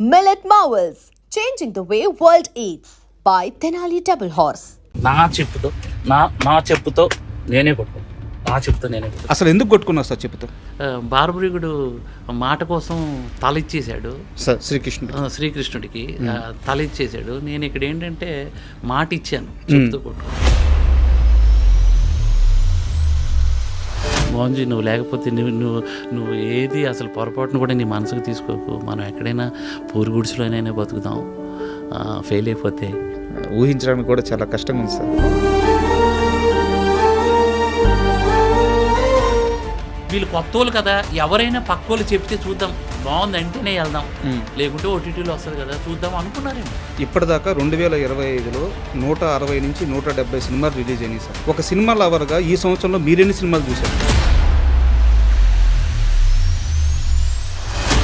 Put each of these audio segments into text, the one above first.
Millet Marvels, changing the way world eats by Tenali Double Horse. నా చెప్పుతో నా నా చెప్పుతో నేనే కొట్టుకో నా చెప్పుతో నేనే కొట్టుకో అసలు ఎందుకు కొట్టుకున్నావు సార్ చెప్తా ఆ, బార్బరికుడు మాట కోసం తల ఇచ్చేశాడు సార్ శ్రీకృష్ణుడు శ్రీకృష్ణుడికి తల ఇచ్చేశాడు నేను ఇక్కడ ఏంటంటే మాట ఇచ్చాను చెప్తూ కొట్టు మోహన్జీ నువ్వు లేకపోతే నువ్వు నువ్వు నువ్వు ఏది అసలు పొరపాటును కూడా నీ మనసుకు తీసుకోకు. మనం ఎక్కడైనా పూరుగుడిసెలోనైనా బతుకుదాం. ఫెయిల్ అయిపోతే. ఊహించడానికి కూడా చాలా కష్టంగా ఉంది సార్. వీళ్ళు కొత్తోళ్ళు కదా ఎవరైనా పక్కోళ్ళు చెప్తే చూద్దాం. బాగుంది అంటేనే వెళ్దాం లేకుంటే ఓటీటీలో వస్తుంది కదా చూద్దాం అనుకున్నారేమో. ఇప్పటిదాకా రెండు వేల ఇరవై ఐదులో నూట అరవై నుంచి నూట డెబ్బై సినిమాలు రిలీజ్ అయినాయి సార్. ఒక సినిమా లవర్గా ఈ సంవత్సరంలో మీరెన్ని సినిమాలు చూశారు?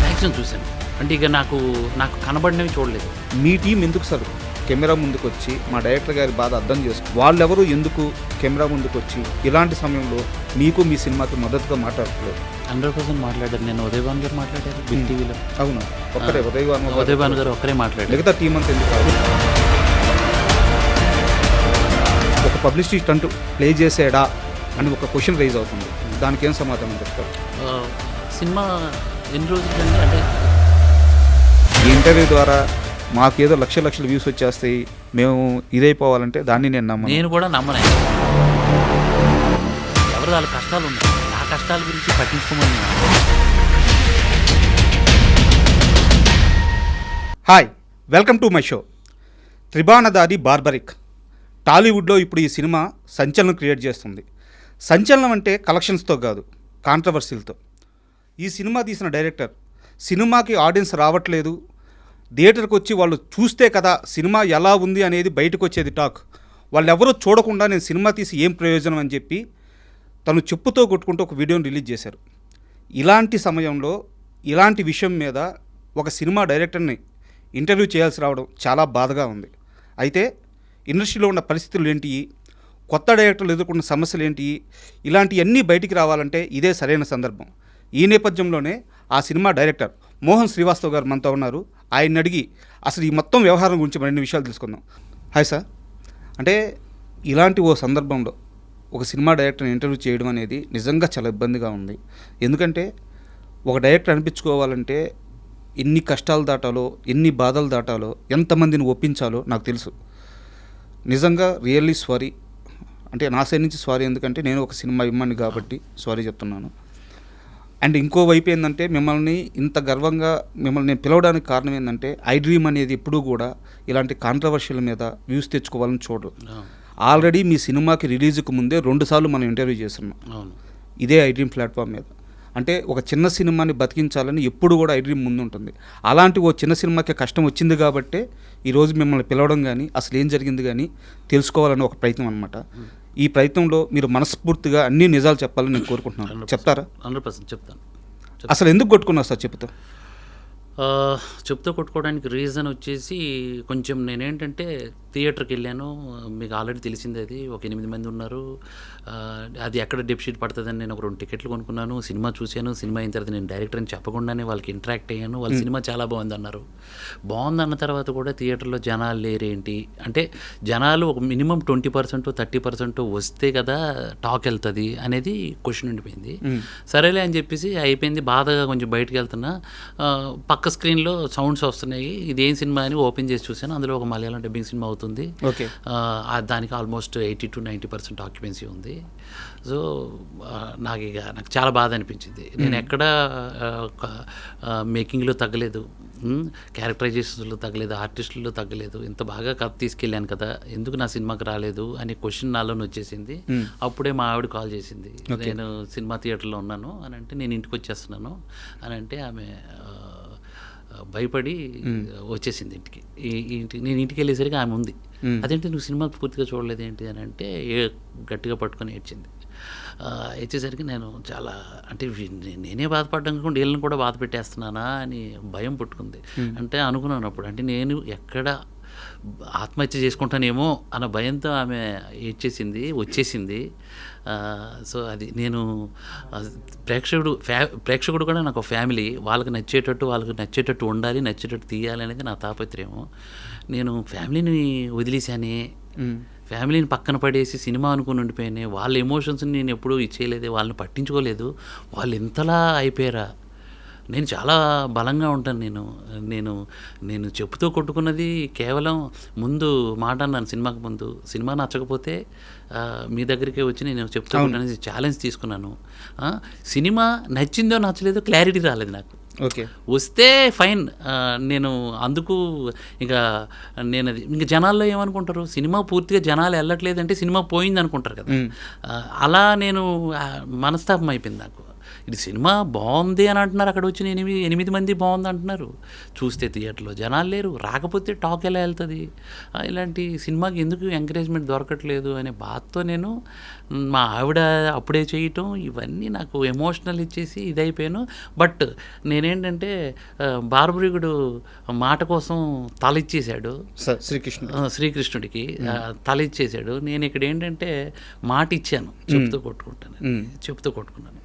మ్యాక్సిమం చూశాను. అంటే ఇక నాకు నాకు కనబడినవి చూడలేదు. మీ టీం ఎందుకు సార్? కెమెరా ముందుకు వచ్చి మా డైరెక్టర్ గారి బాధ అర్థం చేసుకు వాళ్ళెవరు ఎందుకు కెమెరా ముందుకు వచ్చి ఇలాంటి సమయంలో మీకు మీ సినిమాకి మద్దతుగా మాట్లాడట్లేదు? హండ్రెడ్ పర్సెంట్ మాట్లాడారు. నేను ఉదయ్ భాన్ గారు మాట్లాడారు టీవీలో. అవును. ఒక్కడే ఉదయ్ వర్మ గారు. ఒక్కరే మాట్లాడారు. మిగతా టీం అంతా ఎందుకు కాదు ఒక పబ్లిసిటీ స్టంట్ ప్లే చేసాడా అని ఒక క్వశ్చన్ రైజ్ అవుతుంది. దానికి ఏం సమాధానం చెప్తారు సినిమా ఎన్ని రోజులు అంటే ఈ ఇంటర్వ్యూ ద్వారా మాకేదో లక్ష లక్షల వ్యూస్ వచ్చేస్తాయి. మేము ఇదైపోవాలంటే దాన్ని నేను నమ్మను. నేను కూడా నమ్మను. ఎవరు వాళ్ళ కష్టాలు ఉన్నాయి? నా కష్టాల గురించి పట్టించుకోమని. Hi welcome to my show. Tribanadhari Barbarik. టాలీవుడ్లో ఇప్పుడు ఈ సినిమా సంచలనం క్రియేట్ చేస్తుంది. సంచలనం అంటే కలెక్షన్స్తో కాదు కాంట్రవర్సీలతో. ఈ సినిమా తీసిన డైరెక్టర్ సినిమాకి ఆడియన్స్ రావట్లేదు థియేటర్కి వచ్చి వాళ్ళు చూస్తే కదా సినిమా ఎలా ఉంది అనేది బయటకు వచ్చేది టాక్. వాళ్ళు ఎవరో చూడకుండా నేను సినిమా తీసి ఏం ప్రయోజనం అని చెప్పి తను చెప్పుతో కొట్టుకుంటూ ఒక వీడియోని రిలీజ్ చేశారు. ఇలాంటి సమయంలో ఇలాంటి విషయం మీద ఒక సినిమా డైరెక్టర్ని ఇంటర్వ్యూ చేయాల్సి రావడం చాలా బాధగా ఉంది. అయితే ఇండస్ట్రీలో ఉన్న పరిస్థితులు ఏంటి? కొత్త డైరెక్టర్లు ఎదుర్కొన్న సమస్యలు ఏంటి? ఇలాంటివన్నీ బయటికి రావాలంటే ఇదే సరైన సందర్భం. ఈ నేపథ్యంలోనే ఆ సినిమా డైరెక్టర్ మోహన్ శ్రీవాస్తవ్ గారు మనతో ఉన్నారు. ఆయన్ని అడిగి అసలు ఈ మొత్తం వ్యవహారం గురించి మరిన్ని విషయాలు తెలుసుకుందాం. Hi sir. అంటే ఇలాంటి ఓ సందర్భంలో ఒక సినిమా డైరెక్టర్ని ఇంటర్వ్యూ చేయడం అనేది నిజంగా చాలా ఇబ్బందిగా ఉంది. ఎందుకంటే ఒక డైరెక్టర్ అనిపించుకోవాలంటే ఎన్ని కష్టాలు దాటాలో ఎన్ని బాధలు దాటాలో ఎంతమందిని ఒప్పించాలో నాకు తెలుసు. నిజంగా రియల్లీ సారీ. అంటే నా సైడ్ నుంచి సారీ ఎందుకంటే నేను ఒక సినిమా ఇమ్మని కాబట్టి సారీ చెప్తున్నాను. అండ్ ఇంకో వైపు ఏంటంటే మిమ్మల్ని ఇంత గర్వంగా మిమ్మల్ని నేను పిలవడానికి కారణం ఏంటంటే ఐ డ్రీమ్ అనేది ఎప్పుడూ కూడా ఇలాంటి కాంట్రవర్షియల్ మీద వ్యూస్ తెచ్చుకోవాలని చూడరు. ఆల్రెడీ మీ సినిమాకి రిలీజ్కి ముందే రెండుసార్లు మనం ఇంటర్వ్యూ చేస్తున్నాం. ఇదే ఐ డ్రీమ్ ప్లాట్ఫామ్ మీద. అంటే ఒక చిన్న సినిమాని బతికించాలని ఎప్పుడు కూడా ఐ డ్రీమ్ ముందు ఉంటుంది. అలాంటి ఓ చిన్న సినిమాకి కష్టం వచ్చింది కాబట్టే ఈరోజు మిమ్మల్ని పిలవడం కానీ అసలు ఏం జరిగింది కానీ తెలుసుకోవాలని ఒక ప్రయత్నం అనమాట ఈ ప్రయత్నంలో మీరు మనస్ఫూర్తిగా అన్ని నిజాలు చెప్పాలని నేను కోరుకుంటున్నాను. చెప్తారా? హండ్రెడ్ పర్సెంట్ చెప్తాను. అసలు ఎందుకు కొట్టుకున్నారు సార్ చెప్తా ఆ, చెప్తూ కొట్టుకోవడానికి రీజన్ వచ్చేసి కొంచెం నేనేంటంటే థియేటర్కి వెళ్ళాను. మీకు ఆల్రెడీ తెలిసింది అది. ఒక ఎనిమిది మంది ఉన్నారు. అది ఎక్కడ డెప్షీట్ పడుతుందని నేను ఒక రెండు టికెట్లు కొనుక్కున్నాను. సినిమా చూశాను. సినిమా అయిన తర్వాత నేను డైరెక్టర్ అని చెప్పకుండానే వాళ్ళకి ఇంటరాక్ట్ అయ్యాను. వాళ్ళ సినిమా చాలా బాగుంది అన్నారు బాగుంది అన్న తర్వాత కూడా థియేటర్లో జనాలు లేరేంటి? అంటే జనాలు ఒక minimum twenty percent thirty percent వస్తే కదా టాక్ వెళ్తుంది అనేది క్వశ్చన్ ఉండిపోయింది. సరేలే అని చెప్పేసి అయిపోయింది. బాధగా కొంచెం బయటకు వెళ్తున్నా. ఆ, పక్క స్క్రీన్లో సౌండ్స్ వస్తున్నాయి. ఇది ఏం సినిమా అని ఓపెన్ చేసి చూశాను. అందులో ఒక మలయాళం డబ్బింగ్ సినిమా అవుతుంది. ఓకే. దానికి almost eighty to ninety percent occupancy ఉంది. సో నాకు ఇక నాకు చాలా బాధ అనిపించింది. నేను ఎక్కడ మేకింగ్లో తగ్గలేదు. క్యారెక్టరైజేషన్స్లో తగ్గలేదు. ఆర్టిస్టుల్లో తగ్గలేదు. ఇంత బాగా కథ తీసుకెళ్ళాను కదా. ఎందుకు నా సినిమాకి రాలేదు అనే క్వశ్చన్ నాలోనే వచ్చేసింది. అప్పుడే మా ఆవిడ కాల్ చేసింది. నేను సినిమా థియేటర్లో ఉన్నాను అని అంటే నేను ఇంటికి వచ్చేస్తున్నాను అని అంటే ఆమె భయపడి వచ్చేసింది ఇంటికి. ఇంటికి నేను ఇంటికి వెళ్ళేసరికి ఆమె ఉంది. అదేంటి నువ్వు సినిమా పూర్తిగా చూడలేదు ఏంటి? అని అంటే ఏ గట్టిగా పట్టుకొని ఏడ్చింది. ఆ, ఏడ్చేసరికి నేను చాలా అంటే నేనే బాధపడ్డం కాకుండా వీళ్ళని కూడా బాధ పెట్టేస్తున్నానా అని భయం పుట్టుకుంది. అంటే అనుకున్నాను అప్పుడు అంటే నేను ఎక్కడ ఆత్మహత్య చేసుకుంటానేమో అన్న భయంతో ఆమె ఏడ్చేసింది వచ్చేసింది. సో అది నేను ప్రేక్షకుడు ఫ్యా ప్రేక్షకుడు కూడా నాకు ఫ్యామిలీ వాళ్ళకి నచ్చేటట్టు వాళ్ళకి నచ్చేటట్టు ఉండాలి నచ్చేటట్టు తీయాలి అనేది నా తాపత్రయం నేను ఫ్యామిలీని వదిలేశానే. ఫ్యామిలీని పక్కన పడేసి సినిమా అనుకుని ఉండిపోయానే. వాళ్ళ ఎమోషన్స్ని నేను ఎప్పుడూ ఇచ్చేయలేదు వాళ్ళని పట్టించుకోలేదు. వాళ్ళు ఇంతలా అయిపోయారా? నేను చాలా బలంగా ఉంటాను. నేను నేను నేను చెప్పుతూ కొట్టుకున్నది కేవలం ముందు మాట అన్నాను సినిమాకి ముందు. సినిమా నచ్చకపోతే మీ దగ్గరికే వచ్చి నేను చెప్తూ కొట్టుకునేది ఛాలెంజ్ తీసుకున్నాను. సినిమా నచ్చిందో నచ్చలేదో క్లారిటీ రాలేదు నాకు. ఓకే. వస్తే ఫైన్ నేను అందుకు ఇక నేను అది ఇంక జనాల్లో ఏమనుకుంటారు? సినిమా పూర్తిగా జనాలు వెళ్ళట్లేదంటే సినిమా పోయింది అనుకుంటారు కదా అలా నేను మనస్తాపం అయిపోయింది నాకు. ఇది సినిమా బాగుంది అని అంటున్నారు. అక్కడ వచ్చిన ఎనిమిది ఎనిమిది మంది బాగుంది అంటున్నారు. చూస్తే థియేటర్లో జనాలు లేరు. రాకపోతే టాక్ ఎలా వెళ్తుంది? ఇలాంటి సినిమాకి ఎందుకు ఎంకరేజ్మెంట్ దొరకట్లేదు అనే బాధతో నేను మ్, ఆవిడ అప్పుడే చేయటం ఇవన్నీ నాకు ఎమోషనల్ ఇచ్చేసి ఇదైపోయాను. బట్ నేనేంటంటే ఆ, బార్బరిగుడు మాట కోసం తల ఇచ్చేశాడు సార్ శ్రీకృష్ణ ఆ, శ్రీకృష్ణుడికి ఆ, తల ఇచ్చేసాడు నేను ఇక్కడ ఏంటంటే మాట ఇచ్చాను చెప్తూ కొట్టుకుంటాను చెప్తూ కొట్టుకున్నాను.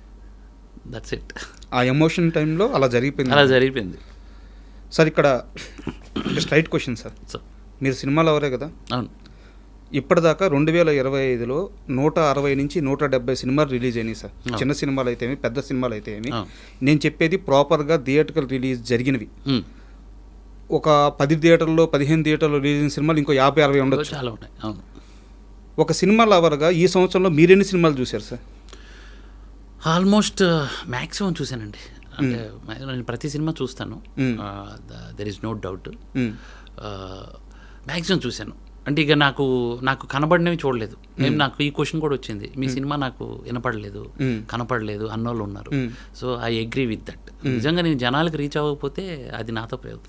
దట్స్ ఇట్ ఆ ఎమోషన్ టైంలో అలా జరిగిపోయింది. అలా జరిగిపోయింది. సార్ ఇక్కడ స్ట్రైట్ క్వశ్చన్ సార్. మీరు సినిమాలో ఎవరే కదా? అవును. ఇప్పటిదాకా రెండు వేల ఇరవై ఐదులో నూట అరవై నుంచి నూట డెబ్బై సినిమాలు రిలీజ్ అయినాయి సార్. చిన్న సినిమాలు అయితే ఏమి పెద్ద సినిమాలు అయితే ఏమి. నేను చెప్పేది ప్రాపర్గా థియేటర్కల్ రిలీజ్ జరిగినవి. ఒక పది థియేటర్లో పదిహేను థియేటర్లో రిలీజ్ అయిన సినిమాలు ఇంకో యాభై అరవై ఉండొచ్చు. చాలా ఉన్నాయి. అవును. ఒక సినిమా లవర్గా ఈ సంవత్సరంలో మీరెన్ని సినిమాలు చూశారు సార్? ఆల్మోస్ట్ మ్యాక్సిమం చూశానండి. అంటే నేను ప్రతి సినిమా చూస్తాను. There is no doubt. Maximum చూశాను. అంటే ఇక నాకు నాకు కనబడినవి చూడలేదు. మేము. నాకు ఈ క్వశ్చన్ కూడా వచ్చింది. మీ సినిమా నాకు వినపడలేదు. కనపడలేదు అన్నోళ్ళు ఉన్నారు. So I agree with that నిజంగా నేను జనాలకు రీచ్ అవ్వకపోతే అది నాతో ప్రయోగం.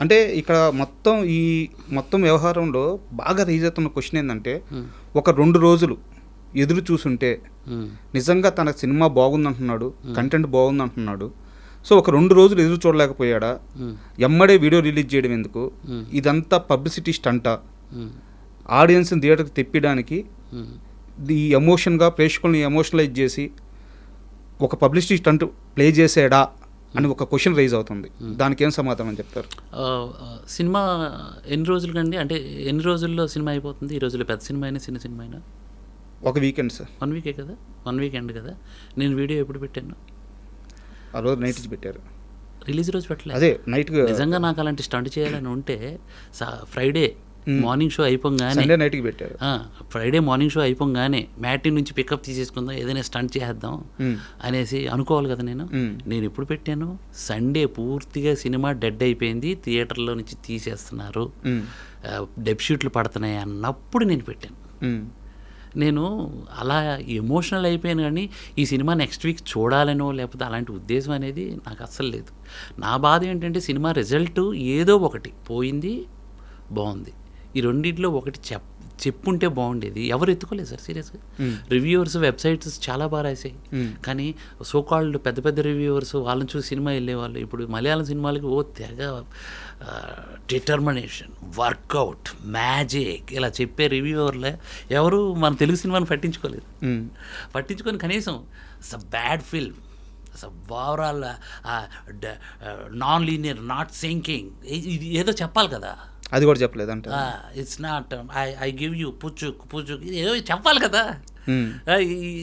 అంటే ఇక్కడ మొత్తం ఈ మొత్తం వ్యవహారంలో బాగా రీజ్ అవుతున్న క్వశ్చన్ ఏంటంటే ఒక రెండు రోజులు ఎదురు చూసుంటే నిజంగా తన సినిమా బాగుందంటున్నాడు కంటెంట్ బాగుందంటున్నాడు. సో ఒక రెండు రోజులు ఎదురు చూడలేకపోయాడా? ఎమ్మడే వీడియో రిలీజ్ చేయడం ఎందుకు? ఇదంతా పబ్లిసిటీ స్టంటా. ఆడియన్స్ని థియేటర్కి తెప్పించడానికి ఈ ఎమోషన్గా ప్రేక్షకుల్ని ఎమోషనలైజ్ చేసి ఒక పబ్లిసిటీ స్టంట్ ప్లే చేసాడా అని ఒక క్వశ్చన్ రైజ్ అవుతుంది. దానికి ఏం సమాధానం చెప్తారు? సినిమా ఎన్ని రోజులు కండి? అంటే ఎన్ని రోజుల్లో సినిమా అయిపోతుంది? ఈ రోజుల్లో పెద్ద సినిమా అయినా చిన్న సినిమా అయినా? ఒక వీకెండ్ సార్ వన్ వీకే కదా? వన్ వీకెండ్ కదా? నేను వీడియో ఎప్పుడు పెట్టాను? ఆ రోజు నైట్ పెట్టారు. రిలీజ్ రోజు పెట్టలేదు అదే నైట్ నిజంగా నాకు అలాంటి స్టంట్ చేయాలని ఉంటే ఫ్రైడే మార్నింగ్ షో అయిపోగానే నైట్కి పెట్టారు. ఫ్రైడే మార్నింగ్ షో అయిపోగానే మ్యాటీ నుంచి పికప్ తీసేసుకుందాం ఏదైనా స్టంట్ చేద్దాం మ్మ్. అనేసి అనుకోవాలి కదా నేను. మ్మ్. నేను ఎప్పుడు పెట్టాను? సండే పూర్తిగా సినిమా డెడ్ అయిపోయింది థియేటర్లో నుంచి తీసేస్తున్నారు. డెబ్ షీట్లు పడుతున్నాయి అన్నప్పుడు నేను పెట్టాను. నేను అలా ఎమోషనల్ అయిపోయాను కానీ ఈ సినిమా నెక్స్ట్ వీక్ చూడాలనో లేకపోతే అలాంటి ఉద్దేశం అనేది నాకు అస్సలు లేదు. నా బాధ ఏంటంటే సినిమా రిజల్ట్ ఏదో ఒకటి పోయింది బాగుంది. ఈ రెండిట్లో ఒకటి చెప్ప చెప్పుంటే బాగుండేది. ఎవరు ఎత్తుకోలేదు సార్ సీరియస్గా రివ్యూవర్స్ వెబ్సైట్స్ చాలా బాగా రాసాయి. కానీ సో కాల్డ్ పెద్ద పెద్ద రివ్యూవర్స్ వాళ్ళని చూసి సినిమా వెళ్ళేవాళ్ళు. ఇప్పుడు మలయాళం సినిమాలకి ఓ తెగ డిటర్మినేషన్ వర్కౌట్ మ్యాజిక్ ఇలా చెప్పే రివ్యూవర్లే ఎవరు మన తెలుగు సినిమాని పట్టించుకోలేదు. పట్టించుకొని కనీసం it's a bad film overall non linear not syncing ఇది ఏదో చెప్పాలి కదా. అది కూడా చెప్పలేదు అంటే it's not I I give you పుచ్చు పుచ్చు ఇది ఏదో చెప్పాలి కదా.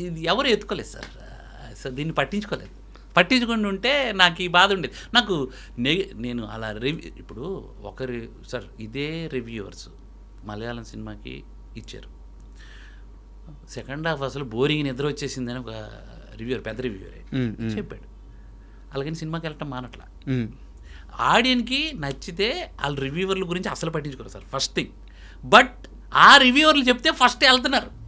ఇది ఎవరు ఎత్తుకోలేదు సార్. సార్ దీన్ని పట్టించుకోలేదు. పట్టించుకొని ఉంటే నాకు ఈ బాధ ఉండేది. నాకు నేను అలా రివ్యూ ఇప్పుడు ఒకరి సార్ ఇదే రివ్యూవర్స్ మలయాళం సినిమాకి ఇచ్చారు. సెకండ్ హాఫ్ అసలు బోరింగ్ నిద్ర వచ్చేసిందని ఒక రివ్యూవర్ పెద్ద రివ్యూవరే మ్మ్, మ్మ్. చెప్పాడు. అలాగని సినిమాకి వెళ్ళటం మానట్లా. ఆడియన్కి నచ్చితే వాళ్ళ రివ్యూవర్ల గురించి అసలు పట్టించుకోరు సార్ ఫస్ట్ థింగ్ బట్ ఆ రివ్యూవర్లు చెప్తే ఫస్ట్ వెళ్తున్నారు.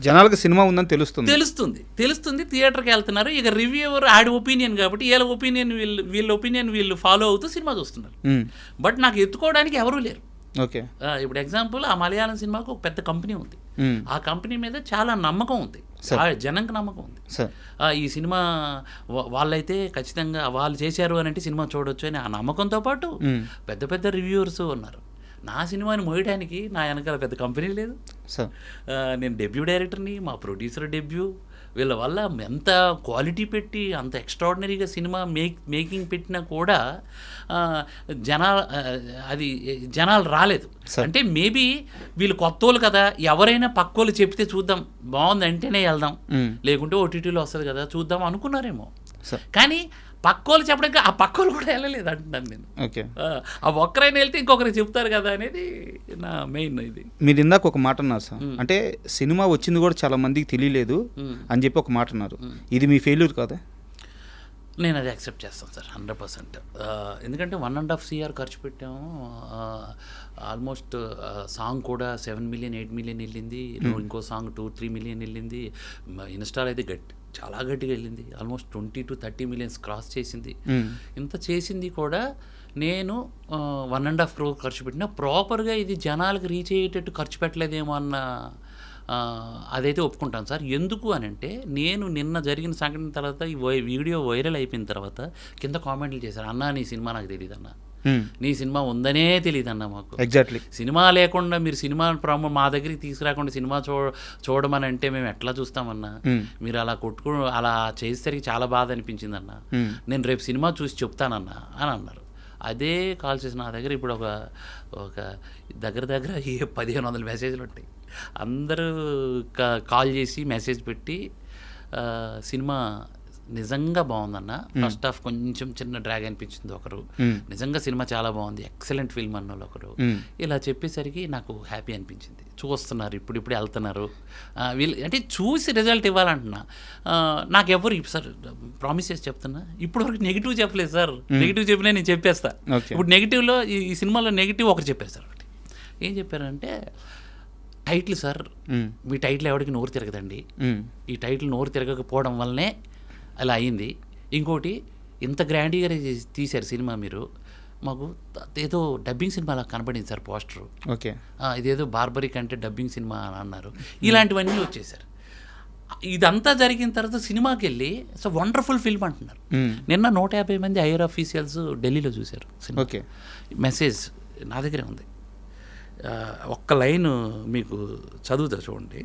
జనాలకు సినిమా ఉందని తెలుస్తుంది. తెలుస్తుంది. తెలుస్తుంది థియేటర్కి వెళ్తున్నారు. ఇక రివ్యూవర్ ఆడి ఒపీనియన్ కాబట్టి వీళ్ళ ఒపీనియన్ వీళ్ళు వీళ్ళ ఒపీనియన్ వీళ్ళు ఫాలో అవుతూ సినిమా చూస్తున్నారు. బట్ నాకు ఎత్తుకోవడానికి ఎవరూ లేరు. ఓకే. ఇప్పుడు ఎగ్జాంపుల్ ఆ మలయాళం సినిమాకు ఒక పెద్ద కంపెనీ ఉంది. మ్మ్. ఆ కంపెనీ మీద చాలా నమ్మకం ఉంది. ఆ జనంకి నమ్మకం ఉంది. ఈ సినిమా వాళ్ళైతే ఖచ్చితంగా వాళ్ళు చేశారు అని అంటే సినిమా చూడొచ్చు అని ఆ నమ్మకంతో పాటు. పెద్ద పెద్ద రివ్యూవర్స్ ఉన్నారు. నా సినిమాని మోయడానికి నా వెనకాల పెద్ద కంపెనీ లేదు. నేను డెబ్యూ డైరెక్టర్ని మా ప్రొడ్యూసర్ డెబ్యూ వీళ్ళ వల్ల ఎంత క్వాలిటీ పెట్టి అంత ఎక్స్ట్రాడినరీగా సినిమా మేక్ మేకింగ్ పెట్టినా కూడా జనాలు అది జనాలు రాలేదు. అంటే మేబీ వీళ్ళు కొత్తోళ్ళు కదా ఎవరైనా పక్కోళ్ళు చెప్తే చూద్దాం బాగుంది అంటేనే వెళ్దాం. లేకుంటే ఓటీటీలో వస్తుంది కదా చూద్దాం అనుకున్నారేమో కానీ పక్కోళ్ళు చెప్పడానికి ఆ పక్కోళ్ళు కూడా వెళ్ళలేదు అంటున్నాను నేను. ఓకే. ఆ, ఒక్కరైనా వెళ్తే ఇంకొకరికి చెప్తారు కదా అనేది నా మెయిన్ ఇది. మీరు ఇందాక ఒక మాట అన్నారు సార్. అంటే సినిమా వచ్చింది కూడా చాలా మందికి తెలియలేదు. అని చెప్పి ఒక మాట అన్నారు. ఇది మీ ఫెయిల్యూర్ కాదా? నేను అది యాక్సెప్ట్ చేస్తాను సార్ హండ్రెడ్ పర్సెంట్ ఎందుకంటే వన్ అండ్ హాఫ్ సిఆర్ ఖర్చు పెట్టాము. ఆల్మోస్ట్ సాంగ్ కూడా సెవెన్ మిలియన్ ఎయిట్ మిలియన్ వెళ్ళింది. ఇంకో సాంగ్ టూ త్రీ మిలియన్ వెళ్ళింది. ఇన్స్టాల్ అయితే గట్టి. చాలా గట్టిగా వెళ్ళింది almost twenty to thirty millions cross చేసింది. ఇంత చేసింది కూడా నేను వన్ అండ్ హాఫ్ క్రోర్ ఖర్చు పెట్టినా ప్రాపర్గా ఇది జనాలకు రీచ్ అయ్యేటట్టు ఖర్చు పెట్టలేదేమో అన్న అదైతే ఒప్పుకుంటాను సార్ ఎందుకు అని అంటే నేను నిన్న జరిగిన సంఘటన తర్వాత ఈ వై- వీడియో వైరల్ అయిపోయిన తర్వాత కింద కామెంట్లు చేశారు అన్నా నీ సినిమా నాకు తెలియదు అన్న. నీ సినిమా ఉందనే తెలియదు అన్న మాకు. ఎగ్జాక్ట్లీ సినిమా లేకుండా మీరు సినిమా ప్రమో మా దగ్గరికి తీసుకురాకుండా సినిమా చూ చూడమని అంటే మేము ఎట్లా చూస్తామన్నా? మ్మ్. మీరు అలా కొట్టుకు అలా చేసేసరికి చాలా బాధ అనిపించింది అన్న మ్మ్. నేను రేపు సినిమా చూసి చెప్తానన్నా అని అన్నారు. అదే కాల్ చేసి నా దగ్గర ఇప్పుడు ఒక ఒక దగ్గర దగ్గర ఏ పదిహేను వందల మెసేజ్లు ఉంటాయి. అందరూ కాల్ చేసి మెసేజ్ పెట్టి సినిమా నిజంగా బాగుందన్న. ఫస్ట్ హాఫ్ కొంచెం చిన్న డ్రాగ్ అనిపించింది ఒకరు. నిజంగా సినిమా చాలా బాగుంది. ఎక్సలెంట్ ఫిల్మ్ అన్న వాళ్ళు ఒకరు. ఇలా చెప్పేసరికి నాకు హ్యాపీ అనిపించింది. చూస్తున్నారు ఇప్పుడు ఇప్పుడు వెళ్తున్నారు. వీళ్ళు అంటే చూసి రిజల్ట్ ఇవ్వాలంటున్నా. ఆ, నాకు ఎవరు సార్ ప్రామిస్ చేసి చెప్తున్నా. ఇప్పుడు వరకు నెగిటివ్ చెప్పలేదు సార్. నెగిటివ్ చెప్పినా నేను చెప్పేస్తా. ఇప్పుడు నెగిటివ్లో ఈ సినిమాలో నెగిటివ్ ఒకటి చెప్పారు సార్ ఒకటి. ఏం చెప్పారంటే టైటిల్ సార్. మీ టైటిల్ ఎవరికి నోరు తిరగదండి. ఈ టైటిల్ నోరు తిరగకపోవడం వల్లనే అలా అయింది. ఇంకోటి ఇంత గ్రాండ్గా తీశారు సినిమా మీరు. మాకు ఏదో డబ్బింగ్ సినిమా అలా కనపడింది సార్ పోస్టరు. ఓకే. ఇదేదో బార్బరిక్ అంటే డబ్బింగ్ సినిమా అని అన్నారు. ఇలాంటివన్నీ వచ్చేసారు ఇదంతా జరిగిన తర్వాత సినిమాకి వెళ్ళి సో వండర్ఫుల్ ఫిల్మ్ అంటున్నారు. నిన్న నూట యాభై మంది ఐఆర్ ఆఫీషియల్స్ ఢిల్లీలో చూశారు సినిమా. ఓకే. మెసేజ్ నా దగ్గరే ఉంది. ఒక్క లైన్ మీకు చదువుతా చూడండి.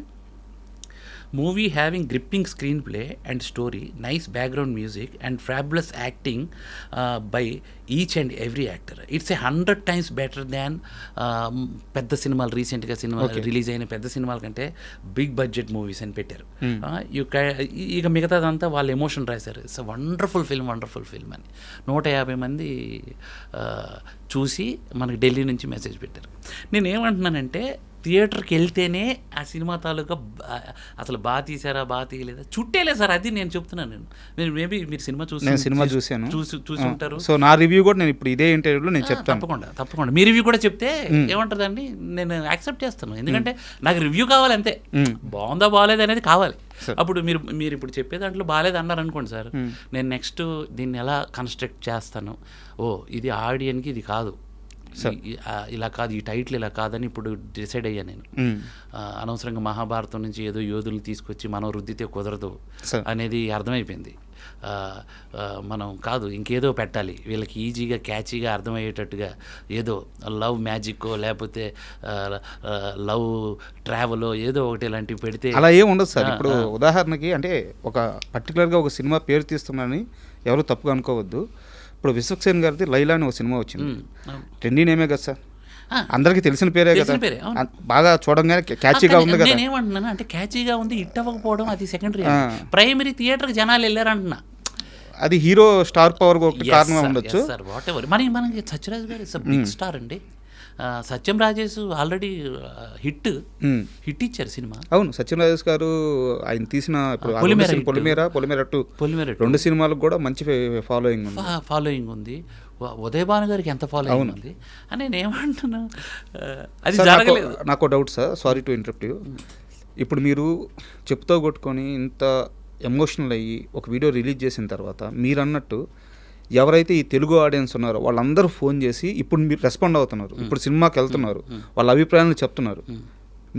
Movie having gripping screenplay and story, nice background music, and fabulous acting uh, by each and every actor it's a hundred times better than పెద్ద సినిమాలు రీసెంట్గా సినిమా. రిలీజ్ అయిన పెద్ద సినిమాల కంటే బిగ్ బడ్జెట్ మూవీస్ అని పెట్టారు. Hmm. ఇక మిగతాదంతా వాళ్ళు ఎమోషన్ రాశారు. It's wonderful film wonderful film అని. నూట యాభై మంది చూసి మనకి ఢిల్లీ నుంచి మెసేజ్ పెట్టారు. నేను ఏమంటున్నానంటే థియేటర్కి వెళ్తేనే ఆ సినిమా తాలూకా అసలు బాగా తీసారా బాగా తీయలేదా? చుట్టేలే సార్ అది నేను చెప్తున్నాను నేను. మీరు మేబీ మీరు సినిమా చూసి సినిమా చూశాను. చూసి చూసి ఉంటారు సో నా రివ్యూ కూడా నేను ఇప్పుడు ఇదే ఇంటర్వ్యూలో నేను చెప్తాను. తప్పకుండా తప్పకుండా. మీ రివ్యూ కూడా చెప్తే ఏమంటుందండి? నేను యాక్సెప్ట్ చేస్తాను. ఎందుకంటే నాకు రివ్యూ కావాలి అంతే. బాగుందా బాగాలేదు అనేది కావాలి. అప్పుడు మీరు మీరు ఇప్పుడు చెప్పే దాంట్లో బాగాలేదు అన్నారు అనుకోండి సార్. నేను నెక్స్ట్ దీన్ని ఎలా కన్స్ట్రక్ట్ చేస్తాను? ఓ ఇది ఆడియన్కి ఇది కాదు. ఇలా కాదు ఈ టైటిల్ ఇలా కాదని ఇప్పుడు డిసైడ్ అయ్యాను నేను. అనవసరంగా మహాభారతం నుంచి ఏదో యోధులు తీసుకొచ్చి మనం రుద్దితే కుదరదు. అనేది అర్థమైపోయింది. మనం కాదు ఇంకేదో పెట్టాలి. వీళ్ళకి ఈజీగా క్యాచీగా అర్థమయ్యేటట్టుగా ఏదో లవ్ మ్యాజిక్కో లేకపోతే లవ్ ట్రావెలో ఏదో ఒకటి ఇలాంటివి పెడితే అలా ఏం ఉండదు సార్. ఇప్పుడు. ఉదాహరణకి అంటే ఒక పర్టికులర్గా ఒక సినిమా పేరు తీస్తున్నానని ఎవరు తప్పుగా అనుకోవద్దు. ఇప్పుడు విశ్వక్సేన్ గారిది లైలా అని ఒక సినిమా వచ్చింది. ట్రెండీ నేమే కదా సార్. అందరికీ తెలిసిన పేరే కదా. బాగా చూడంగానే క్యాచీగా ఉంది కదా. నేనేమంటున్నాను అంటే క్యాచీగా ఉంది హిట్ అవ్వకపోవడం అది సెకండరీ. ప్రైమరీ థియేటర్కి జనాలు వెళ్ళారంటున్నా. అది హీరో స్టార్ పవర్ ఒకటి కారణం ఉండొచ్చు. వాట్ ఎవర్ మరి మనకి సత్యరాజ్ గారు ఇస్ బిగ్ స్టార్ అండి. ఆ, Satyam Rajesh already hit. Hit ఇచ్చారు సినిమా. అవును సత్యన్ రాజేష్ గారు ఆయన తీసిన పొలిమేర. పొలిమేర పొలిమేర టూ. పొలిమేర రెండు సినిమాలకు కూడా మంచి ఫాలోయింగ్ ఫాలోయింగ్ ఉంది. ఉదయ్ భాను గారికి ఎంత ఫాలోయింగ్ ఉంది అని నేను ఏమంటున్నా ఆ, అది జరగలేదు. నాకు doubt sir. Sorry to interrupt you ఇప్పుడు మీరు చెప్తో కొట్టుకొని ఇంత ఎమోషనల్ అయ్యి ఒక వీడియో రిలీజ్ చేసిన తర్వాత మీరు అన్నట్టు ఎవరైతే ఈ తెలుగు ఆడియన్స్ ఉన్నారో వాళ్ళందరూ ఫోన్ చేసి ఇప్పుడు మీరు రెస్పాండ్ అవుతున్నారు. ఇప్పుడు సినిమాకి వెళ్తున్నారు. వాళ్ళ అభిప్రాయాలను చెప్తున్నారు.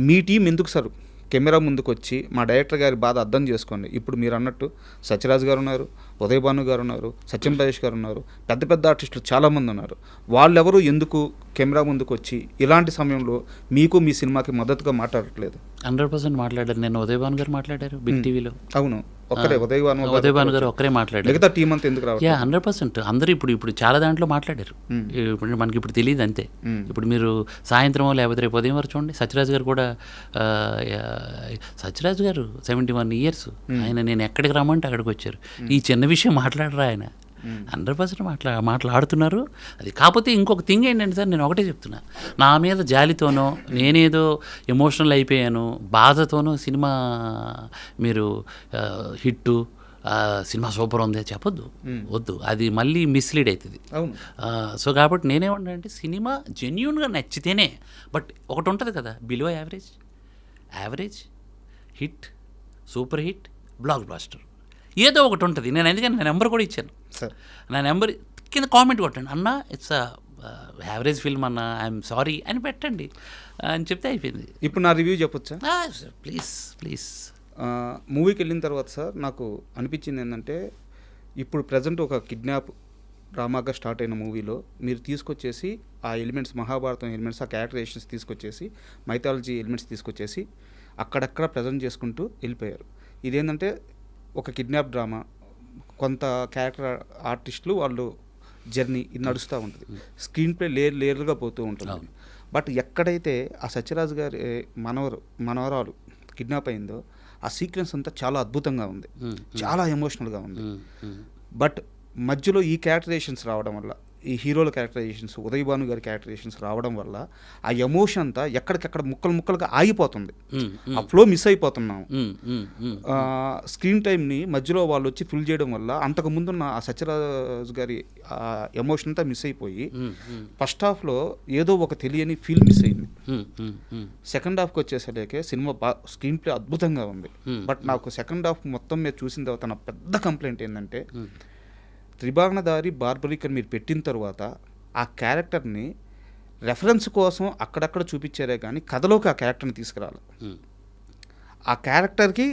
మీ టీం ఎందుకు సార్ కెమెరా ముందుకు వచ్చి మా డైరెక్టర్ గారి బాధ అర్థం చేసుకోండి. ఇప్పుడు మీరు అన్నట్టు సత్యరాజ్ గారు ఉన్నారు ఉదయ్ భాను గారు ఉన్నారు సత్యం ప్రదేశ్ గారు ఉన్నారు పెద్ద పెద్ద ఆర్టిస్టులు చాలామంది ఉన్నారు. వాళ్ళెవరు ఎందుకు కెమెరా ముందుకు వచ్చి ఇలాంటి సమయంలో మీకు మీ సినిమాకి మద్దతుగా మాట్లాడట్లేదు? హండ్రెడ్ పర్సెంట్ మాట్లాడారు నేను ఉదయ్ భాను గారు మాట్లాడారు బిగ్ టీవీలో. అవును. ఒక్కరే ఉదయ్ భాను ఉదయ్ భాను గారు ఒక్కరే మాట్లాడారు. మిగతా టీం అంతా ఎందుకు రావట్లేదు? యా హండ్రెడ్ పర్సెంట్ అందరూ ఇప్పుడు ఇప్పుడు చాలా దాంట్లో మాట్లాడారు. ఇప్పుడు మనకి ఇప్పుడు తెలియదు అంతే. ఇప్పుడు మీరు సాయంత్రం లేకపోతే రేపు ఉదయం వరకు చూడండి. సత్యరాజ్ గారు కూడా సత్యరాజ్ గారు సెవెంటీ వన్ ఇయర్స్ ఆయన నేను ఎక్కడికి రమ్మంటే అక్కడికి వచ్చారు. ఈ చిన్న విషయం మాట్లాడరా ఆయన? హండ్రెడ్ పర్సెంట్ మాట్లా మాట్లాడుతున్నారు. అది కాకపోతే ఇంకొక థింగ్ ఏంటంటే సార్ నేను ఒకటే చెప్తున్నా. నా మీద జాలితోనో నేనేదో ఎమోషనల్ అయిపోయాను బాధతోనో సినిమా మీరు హిట్టు సినిమా సూపర్ ఉంది చెప్పొద్దు. వద్దు. అది మళ్ళీ మిస్లీడ్ అవుతుంది సో కాబట్టి నేనేమంటానంటే సినిమా జెన్యున్గా నచ్చితేనే బట్ ఒకటి ఉంటుంది కదా below average average hit super hit blockbuster ఏదో ఒకటి ఉంటుంది. నేను ఎందుకని నా నెంబర్ కూడా ఇచ్చాను. సార్. నా నెంబర్ కింద కామెంట్ కొట్టండి. అన్న ఇట్స్ యావరేజ్ ఫిల్మ్ అన్న ఐఎమ్ సారీ అని పెట్టండి. అని చెప్తే అయిపోయింది. ఇప్పుడు నా రివ్యూ చెప్పొచ్చా? ప్లీజ్ ప్లీజ్ మూవీకి వెళ్ళిన తర్వాత సార్ నాకు అనిపించింది ఏంటంటే ఇప్పుడు ప్రజెంట్ ఒక కిడ్నాప్ డ్రామాగా స్టార్ట్ అయిన మూవీలో మీరు తీసుకొచ్చేసి ఆ ఎలిమెంట్స్ మహాభారతం ఎలిమెంట్స్ ఆ క్యారెక్టరైజేషన్స్ తీసుకొచ్చేసి మైథాలజీ ఎలిమెంట్స్ తీసుకొచ్చేసి అక్కడక్కడ ప్రజెంట్ చేసుకుంటూ వెళ్ళిపోయారు. ఇదేంటంటే ఒక కిడ్నాప్ డ్రామా కొంత క్యారెక్టర్ ఆర్టిస్టులు వాళ్ళు జర్నీ నడుస్తూ ఉంటుంది. స్క్రీన్ ప్లే లేయర్ లేయర్గా పోతూ ఉంటుంది. బట్ ఎక్కడైతే ఆ సత్యరాజు గారి మనవరు మనవరాలు కిడ్నాప్ అయిందో ఆ సీక్వెన్స్ అంతా చాలా అద్భుతంగా ఉంది. చాలా ఎమోషనల్గా ఉంది. బట్ మధ్యలో ఈ క్యారెక్టరైజేషన్స్ రావడం వల్ల ఈ హీరోల క్యారెక్టరైజేషన్స్ ఉదయ్ భాను గారి క్యారెక్టరైజేషన్స్ రావడం వల్ల ఆ ఎమోషన్ అంతా ఎక్కడికక్కడ ముక్కలు ముక్కలుగా ఆగిపోతుంది. ఆ ఫ్లో మిస్ అయిపోతున్నాం. స్క్రీన్ టైంని మధ్యలో వాళ్ళు వచ్చి ఫిల్ చేయడం వల్ల అంతకు ముందున్న ఆ సత్యరాజు గారి ఆ ఎమోషన్ అంతా మిస్ అయిపోయి ఫస్ట్ హాఫ్లో ఏదో ఒక తెలియని ఫీల్ మిస్ అయింది. సెకండ్ హాఫ్కి వచ్చేసరికి సినిమా బా స్క్రీన్ ప్లే అద్భుతంగా ఉంది. బట్ నాకు సెకండ్ హాఫ్ మొత్తం మీద చూసిన తర్వాత నా పెద్ద కంప్లైంట్ ఏంటంటే త్రిభాగనదారి బార్బరిక్ అని మీరు పెట్టిన తర్వాత ఆ క్యారెక్టర్ని రెఫరెన్స్ కోసం అక్కడక్కడ చూపించారే కానీ కథలోకి ఆ క్యారెక్టర్ని తీసుకురాలి ఆ క్యారెక్టర్కి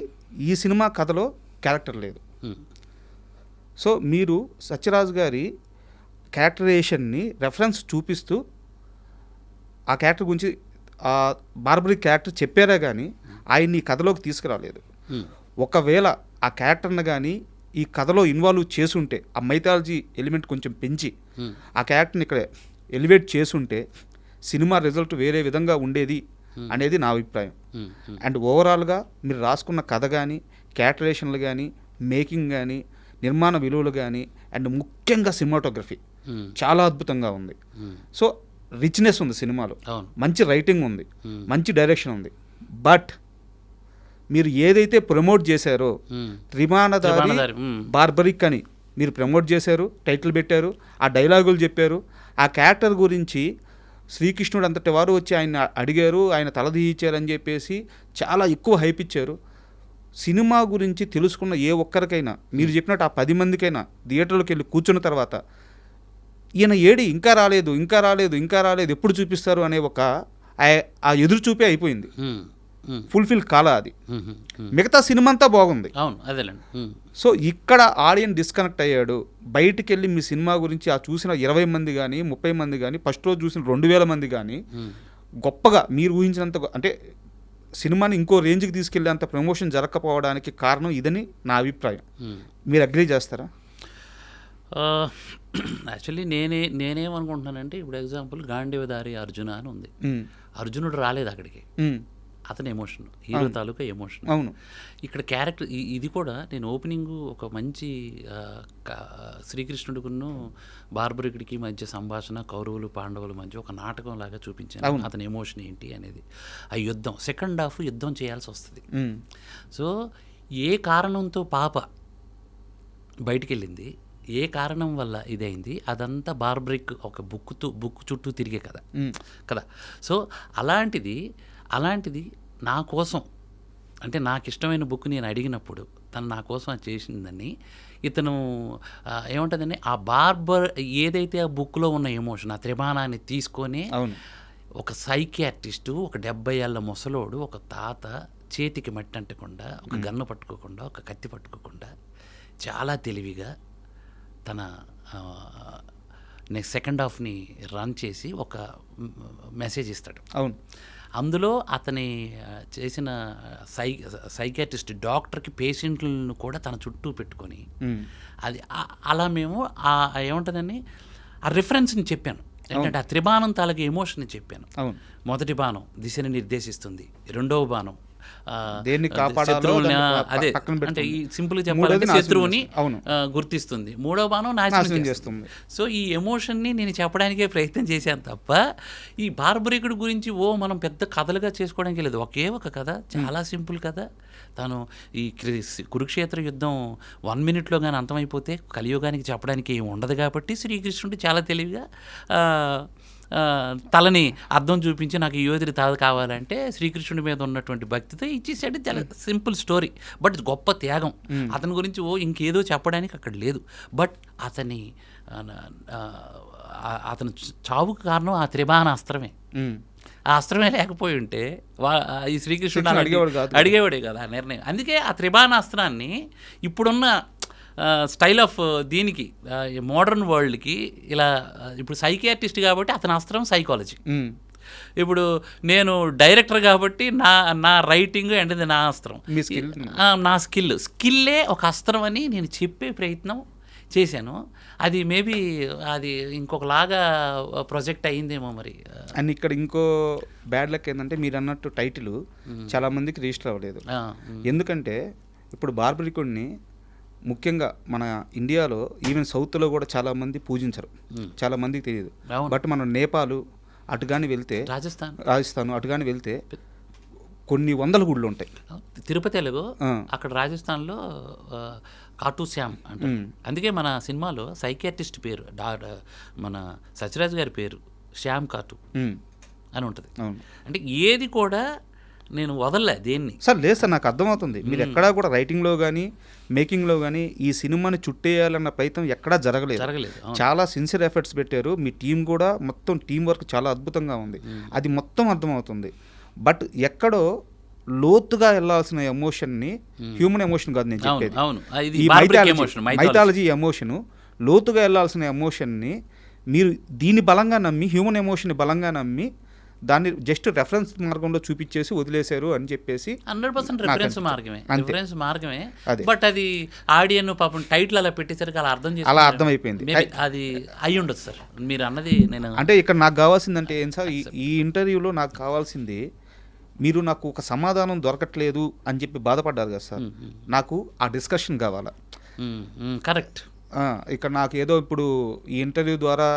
ఈ సినిమా కథలో క్యారెక్టర్ లేదు. సో మీరు సత్యరాజు గారి క్యారెక్టరైజేషన్ని రెఫరెన్స్ చూపిస్తూ ఆ క్యారెక్టర్ గురించి ఆ బార్బరీ క్యారెక్టర్ చెప్పారే కానీ ఆయన్ని కథలోకి తీసుకురాలేదు. ఒకవేళ ఆ క్యారెక్టర్ని కానీ ఈ కథలో ఇన్వాల్వ్ చేసుంటే ఆ మైథాలజీ ఎలిమెంట్ కొంచెం పెంచి ఆ క్యారెక్టర్ని ఇక్కడ ఎలివేట్ చేసుంటే సినిమా రిజల్ట్ వేరే విధంగా ఉండేది అనేది నా అభిప్రాయం. అండ్ ఓవరాల్గా మీరు రాసుకున్న కథ కానీ క్యారెక్టరేషన్లు కానీ మేకింగ్ కానీ నిర్మాణ విలువలు కానీ అండ్ ముఖ్యంగా సినిమాటోగ్రఫీ చాలా అద్భుతంగా ఉంది. సో రిచ్నెస్ ఉంది సినిమాలో. మంచి రైటింగ్ ఉంది. మంచి డైరెక్షన్ ఉంది. బట్ మీరు ఏదైతే ప్రమోట్ చేశారో మ్మ్. బార్బరిక్ అని మీరు ప్రమోట్ చేశారు టైటిల్ పెట్టారు ఆ డైలాగులు చెప్పారు ఆ క్యారెక్టర్ గురించి శ్రీకృష్ణుడు అంతటి వారు వచ్చి ఆయన అడిగారు ఆయన తలదీయించారని చెప్పేసి చాలా ఎక్కువ హైప్ ఇచ్చారు. సినిమా గురించి తెలుసుకున్న ఏ ఒక్కరికైనా మీరు చెప్పినట్టు ఆ పది మందికైనా థియేటర్లోకి వెళ్ళి కూర్చున్న తర్వాత ఈయన ఏడి ఇంకా రాలేదు ఇంకా రాలేదు ఇంకా రాలేదు ఎప్పుడు చూపిస్తారు అనే ఒక ఆ- ఆ ఎదురు చూపే అయిపోయింది ఫుల్ఫిల్ కాల అది. మిగతా సినిమా అంతా బాగుంది. అవును అదేలేండి. సో ఇక్కడ ఆడియన్ డిస్కనెక్ట్ అయ్యాడు. బయటికి వెళ్ళి మీ సినిమా గురించి ఆ చూసిన ఇరవై మంది కానీ ముప్పై మంది కానీ ఫస్ట్ రోజు చూసిన రెండు వేల మంది కానీ గొప్పగా మీరు ఊహించినంత అంటే సినిమాని ఇంకో రేంజ్కి తీసుకెళ్ళేంత ప్రమోషన్ జరగకపోవడానికి కారణం ఇదని నా అభిప్రాయం. మీరు అగ్రీ చేస్తారా? యాక్చువల్లీ నేనే నేనేమనుకుంటున్నానంటే ఇప్పుడు ఎగ్జాంపుల్ గాంధీవదారి అర్జున అని ఉంది. అర్జునుడు రాలేదు అక్కడికి. అతని ఎమోషన్ హీరో తాలూకా ఎమోషన్ అవును. ఇక్కడ క్యారెక్టర్ ఇది కూడా నేను ఓపెనింగ్ ఒక మంచి శ్రీకృష్ణుడికును బార్బరికుడికి మధ్య సంభాషణ కౌరవులు పాండవుల మధ్య ఒక నాటకం లాగా చూపించాను. అతని ఎమోషన్ ఏంటి అనేది. ఆ యుద్ధం సెకండ్ హాఫ్ యుద్ధం చేయాల్సి వస్తుంది. సో ఏ కారణంతో పాప బయటికి వెళ్ళింది ఏ కారణం వల్ల ఇదైంది అదంతా బార్బరిక్ ఒక బుక్తో బుక్ చుట్టూ తిరిగే కదా కదా? సో అలాంటిది అలాంటిది నా కోసం అంటే నాకు ఇష్టమైన బుక్ నేను అడిగినప్పుడు తను నా కోసం అది చేసిందని ఇతను ఆ, ఏముంటుందని ఆ బార్బర్ ఏదైతే ఆ బుక్లో ఉన్న ఎమోషన్ ఆ త్రిమానాన్ని తీసుకొని అవును. ఒక సైకియాట్రిస్టు ఒక డెబ్బై ఏళ్ళ ముసలోడు ఒక తాత చేతికి మట్టి అంటకుండా ఒక గన్ను పట్టుకోకుండా ఒక కత్తి పట్టుకోకుండా చాలా తెలివిగా తన నెక్స్ట్ సెకండ్ హాఫ్ని రన్ చేసి ఒక మెసేజ్ ఇస్తాడు. అవును. అందులో అతని చేసిన సై సైకాట్రిస్ట్ డాక్టర్కి పేషెంట్లను కూడా తన చుట్టూ పెట్టుకొని. అది అలా మేము ఏముంటుందని ఆ రిఫరెన్స్ని చెప్పాను. ఏంటంటే ఆ త్రిబాణం తాలూకు ఎమోషన్ని చెప్పాను. మొదటి బాణం దిశని నిర్దేశిస్తుంది. రెండవ బాణం దేన్ని శత్రువుని, అదే అంటే. ఈ సింపుల్ చెప్పాలంటే శత్రువుని గుర్తిస్తుంది. మూడవ బాణం నాశనం చేస్తుంది. సో ఈ ఎమోషన్ని నేను చెప్పడానికే ప్రయత్నం చేశాను తప్ప ఈ బార్బరికుడు గురించి ఓ మనం పెద్ద కథలుగా చేసుకోవడానికి లేదు. ఒకే ఒక కథ చాలా సింపుల్ కథ. తను ఈ క్రి- కురుక్షేత్ర యుద్ధం వన్ మినిట్లో కానీ అంతమైపోతే కలియుగానికి చెప్పడానికి ఏమి ఉండదు కాబట్టి శ్రీకృష్ణుడు చాలా తెలివిగా తలని అర్థం చూపించి నాకు యోధుడి తాత కావాలంటే శ్రీకృష్ణుడి మీద ఉన్నటువంటి భక్తితో ఇచ్చేసాడు. చాలా సింపుల్ స్టోరీ. బట్ గొప్ప త్యాగం. అతని గురించి ఓ ఇంకేదో చెప్పడానికి అక్కడ లేదు. బట్ అతని అతని చావుకు కారణం ఆ త్రిబాణ అస్త్రమే. ఉమ్. ఆ అస్త్రమే లేకపోయి ఉంటే వా- ఈ శ్రీకృష్ణుడు అడిగేవాడు కాదు. నిర్ణయం. అందుకే ఆ త్రిబాణ అస్త్రాన్ని ఇప్పుడున్న స్టైల్ ఆఫ్ దీనికి మోడర్న్ వరల్డ్కి ఇలా ఇప్పుడు సైకియాట్రిస్ట్ కాబట్టి అతని అస్త్రం సైకాలజీ. ఇప్పుడు నేను డైరెక్టర్ కాబట్టి నా నా రైటింగ్ అంటే నా అస్త్రం. నా స్కిల్. స్కిల్లే ఒక అస్త్రం అని నేను చెప్పే ప్రయత్నం చేశాను. అది మేబీ అది ఇంకొకలాగా ప్రొజెక్ట్ అయ్యిందేమో మరి. అండ్ ఇక్కడ ఇంకో బ్యాడ్ లక్ ఏంటంటే మీరు అన్నట్టు టైటిల్ చాలా మందికి రిజిస్టర్ అవ్వలేదు. ఎందుకంటే ఇప్పుడు బార్బరికుడిని ముఖ్యంగా మన ఇండియాలో ఈవెన్ సౌత్లో కూడా చాలా మంది పూజించరు. చాలా మందికి తెలియదు. బట్ మనం నేపాల్ అటు కానీ వెళ్తే రాజస్థాన్. రాజస్థాన్ అటు కానీ వెళ్తే కొన్ని వందల గుళ్ళు ఉంటాయి. తిరుపతి తెలుగు. అక్కడ రాజస్థాన్లో కాటు శ్యామ్ అంటారు. అందుకే మన సినిమాలో సైకియాట్రిస్ట్ పేరు డా మన సత్యరాజ్ గారి పేరు శ్యామ్ కాటు. అని ఉంటుంది. అంటే ఏది కూడా నేను వదలలే దేన్ని. సార్ లేదు సార్ నాకు అర్థమవుతుంది. మీరు ఎక్కడా కూడా రైటింగ్లో కానీ మేకింగ్లో కానీ ఈ సినిమాని చుట్టేయాలన్న ప్రయత్నం ఎక్కడా జరగలేదు. జరగలేదు. చాలా సిన్సియర్ ఎఫర్ట్స్ పెట్టారు. మీ టీం కూడా మొత్తం టీం వర్క్ చాలా అద్భుతంగా ఉంది. అది మొత్తం అర్థమవుతుంది. బట్ ఎక్కడో లోతుగా వెళ్ళాల్సిన ఎమోషన్ని హ్యూమన్ ఎమోషన్ కాదు నేను చెప్పేది. ఈ మైథాలజీ ఎమోషను లోతుగా వెళ్ళాల్సిన ఎమోషన్ని మీరు దీన్ని బలంగా నమ్మి హ్యూమన్ ఎమోషన్ని బలంగా నమ్మి దాన్ని జస్ట్ రెఫరెన్స్ మార్గంలో చూపించేసి వదిలేశారు అని చెప్పేసి హండ్రెడ్ పర్సెంట్ రిఫరెన్స్. మార్గమే. రిఫరెన్స్ మార్గమే. బట్ అది ఆడియన్ పాపం టైటిల్ అలా పెట్టేసరికి అలా అర్థం అలా. అర్థమైపోయింది. అది అయి ఉండొచ్చు సార్ మీరు అన్నది నేను అంటే ఇక్కడ నాకు కావాల్సిందంటే ఏం సార్ ఈ- ఇంటర్వ్యూలో నాకు కావాల్సింది మీరు నాకు ఒక సమాధానం దొరకట్లేదు అని చెప్పి బాధపడ్డారు కదా సార్ నాకు ఆ డిస్కషన్ కావాలా కరెక్ట్ ఇక్కడ నాకు ఏదో ఇప్పుడు ఈ ఇంటర్వ్యూ ద్వారా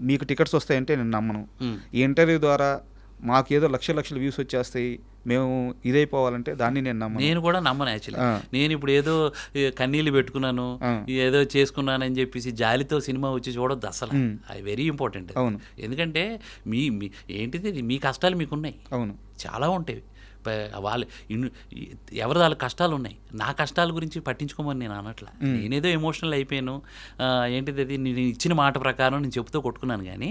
మీకు టికెట్స్ వస్తాయంటే నేను నమ్మను. ఈ ఇంటర్వ్యూ ద్వారా మాకు ఏదో లక్ష లక్షల వ్యూస్ వచ్చేస్తాయి. మేము ఇదైపోవాలంటే దాన్ని నేను నమ్మను. నేను కూడా నమ్మను యాక్చువల్లీ. నేను ఇప్పుడు ఏదో కన్నీళ్ళు పెట్టుకున్నాను. ఏదో చేసుకున్నానని చెప్పేసి జాలితో సినిమా వచ్చి చూడొద్దు అసలు. అది వెరీ ఇంపార్టెంట్. అవును. ఎందుకంటే మీ మీ ఏంటిది? మీ కష్టాలు మీకున్నాయి. అవును. చాలా ఉంటాయి. వాళ్ళ ఎవరి వాళ్ళ కష్టాలు ఉన్నాయి? నా కష్టాల గురించి పట్టించుకోమని నేను అనట్లా. నేనేదో ఎమోషనల్ అయిపోయాను. ఏంటిది అది? నేను ఇచ్చిన మాట ప్రకారం నేను చెప్తూ కొట్టుకున్నాను కానీ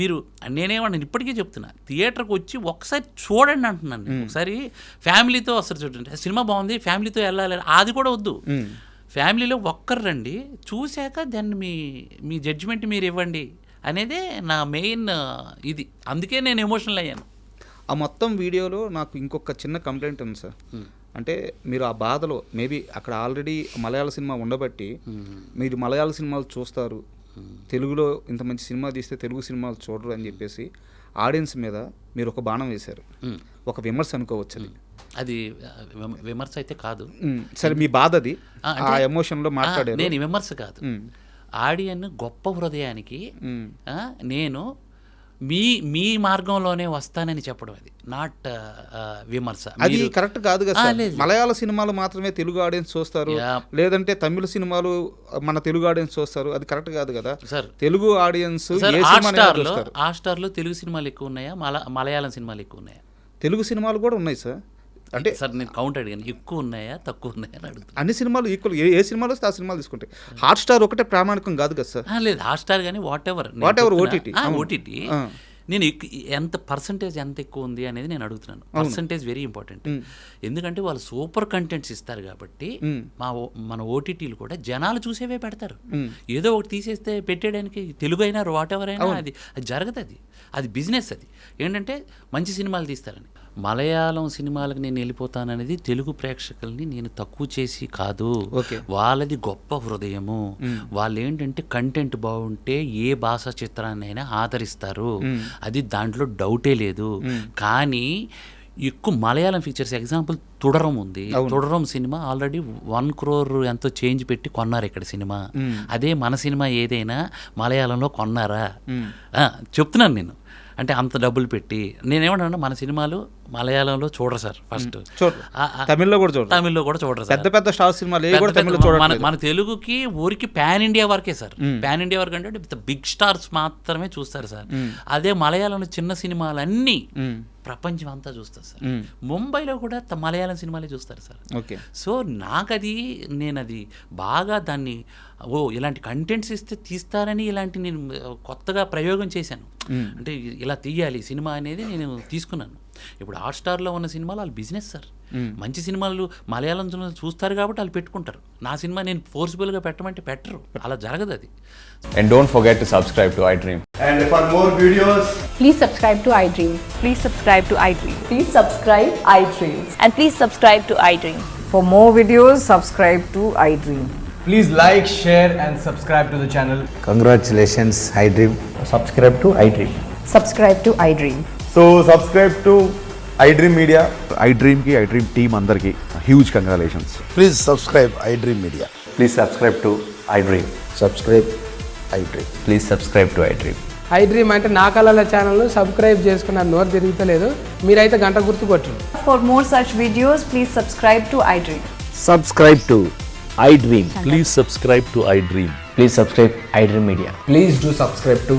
మీరు నేనేమన్నా ఇప్పటికీ చెప్తున్నా. థియేటర్కి వచ్చి ఒకసారి చూడండి అంటున్నాను నేను. ఒకసారి ఫ్యామిలీతో వస్తారు చూడండి. సినిమా బాగుంది ఫ్యామిలీతో వెళ్ళాలి. అది కూడా వద్దు. ఫ్యామిలీలో ఒక్కరు రండి. చూశాక దాన్ని మీ మీ జడ్జిమెంట్ మీరు ఇవ్వండి అనేదే నా మెయిన్ ఇది. అందుకే నేను ఎమోషనల్ అయ్యాను. ఆ మొత్తం వీడియోలో నాకు ఇంకొక చిన్న కంప్లైంట్ ఉంది సార్. అంటే మీరు ఆ బాధలో మేబీ అక్కడ ఆల్రెడీ మలయాళ సినిమా ఉండబట్టి మీరు మలయాళ సినిమాలు చూస్తారు. తెలుగులో ఇంత మంచి సినిమా తీస్తే తెలుగు సినిమాలు చూడరు అని చెప్పేసి ఆడియన్స్ మీద మీరు ఒక బాణం వేశారు. ఒక విమర్శ అనుకోవచ్చు అది. అది విమర్శ అయితే కాదు. సరే మీ బాధ అది. ఆ, ఎమోషన్లో మాట్లాడారు. నేను విమర్శ కాదు. ఆడియన్ గొప్ప హృదయానికి నేను మీ మీ మార్గంలోనే వస్తానని చెప్పడం అది. నాట్ విమర్శ. అది కరెక్ట్ కాదు కదా. మలయాళ సినిమాలు మాత్రమే తెలుగు ఆడియన్స్ చూస్తారు. లేదంటే తమిళ సినిమాలు మన తెలుగు ఆడియన్స్ చూస్తారు. అది కరెక్ట్ కాదు కదా. సార్ తెలుగు ఆడియన్స్ సార్ ఏ హాట్ సినిమా స్టార్లో చూస్తారు. హాట్ స్టార్లో తెలుగు సినిమాలు ఎక్కువ ఉన్నాయా? మల మలయాళం సినిమాలు ఎక్కువ ఉన్నాయా? తెలుగు సినిమాలు కూడా ఉన్నాయి సార్. అంటే సార్ నేను కౌంట్ అడిగాను. ఎక్కువ ఉన్నాయా తక్కువ ఉన్నాయా అని అడుగుతాను అన్ని సినిమాలు ఈక్వల్ ఏ ఏ సినిమాలు వస్తే ఆ సినిమాలు తీసుకుంటాయి. హాట్ స్టార్ ఒకటే ప్రామాణికం కాదు కదా సార్? లేదు హాట్ స్టార్ కానీ వాట్ ఎవర్ OTT, అవును. ఓటీటీ ఆ. నేను ఎంత పర్సంటేజ్ ఎంత ఎక్కువ ఉంది అనేది నేను అడుగుతున్నాను. పర్సంటేజ్ వెరీ ఇంపార్టెంట్ ఎందుకంటే వాళ్ళు సూపర్ కంటెంట్స్ ఇస్తారు కాబట్టి మా ఓ- మన ఓటీటీలు కూడా జనాలు చూసేవే పెడతారు. ఏదో ఒకటి తీసేస్తే పెట్టేయడానికి తెలుగు అయినా వాట్ ఎవర్ అయినా అది అది జరగదు అది. అది బిజినెస్ అది. ఏంటంటే మంచి సినిమాలు తీస్తారని. మలయాళం సినిమాలకు నేను వెళ్ళిపోతాననేది తెలుగు ప్రేక్షకుల్ని నేను తక్కువ చేసి కాదు. వాళ్ళది గొప్ప హృదయము. వాళ్ళు ఏంటంటే కంటెంట్ బాగుంటే ఏ భాషా చిత్రాన్నైనా ఆదరిస్తారు. అది దాంట్లో డౌటే లేదు. కానీ ఎక్కువ మలయాళం ఫీచర్స్ ఎగ్జాంపుల్ తుడరం ఉంది. Thudarum cinema already one crore ఎంతో చేంజ్ పెట్టి కొన్నారు ఇక్కడ సినిమా. అదే మన సినిమా ఏదైనా మలయాళంలో కొన్నారా? చెప్తున్నాను నేను. అంటే అంత డబ్బులు పెట్టి నేనేమంటాను మన సినిమాలు మలయాళంలో చూడరు సార్ ఫస్ట్ తమిళ్ళో కూడా చూడరు. తమిళ్ళో కూడా చూడరు సార్. పెద్ద పెద్ద స్టార్ సినిమాలు మన మన తెలుగుకి ఊరికి పాన్ ఇండియా వరకే సార్. పాన్ ఇండియా వరకు అంటే బిగ్ స్టార్స్ మాత్రమే చూస్తారు సార్. అదే మలయాళంలో చిన్న సినిమాలన్నీ ప్రపంచం అంతా చూస్తారు సార్. ముంబైలో కూడా మలయాళం సినిమాలే చూస్తారు సార్. ఓకే. సో నాకు అది నేను అది బాగా దాన్ని ఓ ఇలాంటి కంటెంట్స్ ఇస్తే తీస్తారని ఇలాంటి నేను కొత్తగా ప్రయోగం చేశాను. అంటే ఇలా తీయాలి సినిమా అనేది నేను తీసుకున్నాను. ఇప్పుడు హాట్స్టార్లో ఉన్న సినిమాలు వాళ్ళు బిజినెస్ సార్ మంచి సినిమాలు మలయాళం సినిమాలు చూస్తారు కాబట్టి వాళ్ళు పెట్టుకుంటారు నా సినిమా నేను ఫోర్స్ఫుల్గా పెట్టమంటే పెట్టరు అలా జరగదు అది And don't forget to subscribe to iDream. And for more videos, Please subscribe to iDream. Please subscribe to iDream. Please subscribe iDream. And please subscribe to iDream. For more videos, subscribe to iDream. please like, share, and subscribe to the channel. Congratulations, iDream. Subscribe to iDream. So subscribe to iDream media I డ్రీమ్కి I dream team అందరికి huge congratulations please subscribe iDream media please subscribe to iDream subscribe iDream please subscribe to iDream iDream అంటే నా కళల channel subscribe చేసుకున్న నోరు తిరుగుతలేదు. మీరైతే గంట గుర్తు కొట్టు for more such videos please subscribe to iDream subscribe to iDream please subscribe to iDream please subscribe iDream media please do subscribe to